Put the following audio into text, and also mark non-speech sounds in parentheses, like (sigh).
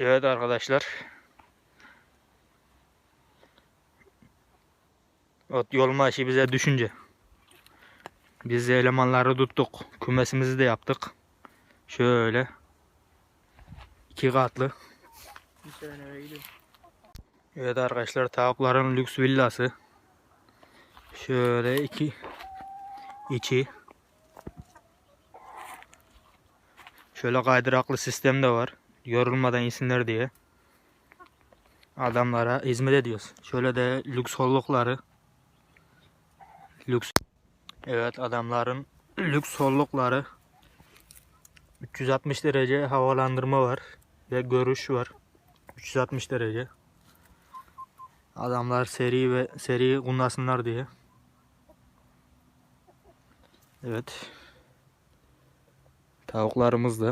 Evet arkadaşlar. Ot yolma işi bize düşünce. Biz elemanları tuttuk. Kümesimizi de yaptık. Şöyle. iki katlı. Evet arkadaşlar tavukların lüks villası. Şöyle iki içi. Şöyle kaydıraklı sistem de var. Yorulmadan insinler diye. Adamlara hizmet ediyoruz. Şöyle de lüks hollukları. Lüks. Evet adamların (clears throat) lüks hollukları. 360 derece havalandırma var. Ve görüş var. 360 derece. Adamlar seri ve seri kullanansınlar diye. Evet. Tavuklarımız da.